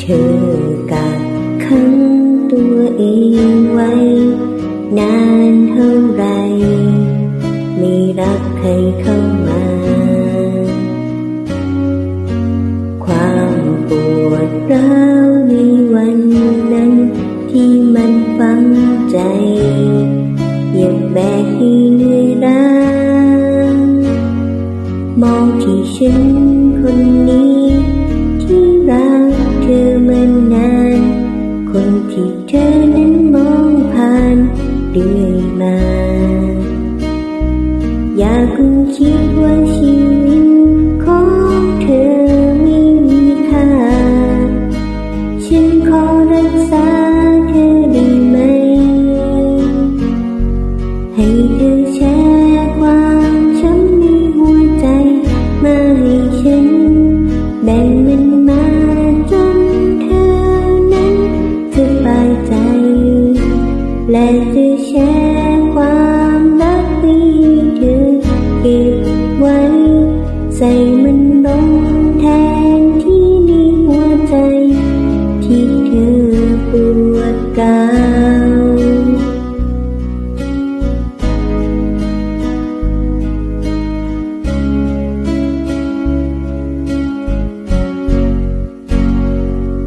เธอกักขังตัวเองไว้ นานเท่าไร ไม่รักใครเข้ามา ความปวดร้าวในวันนั้น ที่มันฝังใจอย่าแบกให้เหนื่อยล้ามองที่ฉันคนนี้ รื่อยมา อยาเคิดว่าชีวิตของเธอไม่มีค่า ฉันขอรักษาเธอได้ไหม ให้เธอแชร์ความช้ำในหัวใจ มาให้ฉันแบ่งมันมา ธอแชร์ความรักที่เธอเก็บไว้ ใส่มันลงแทนที่ในหัวใจ ที่เธอปวด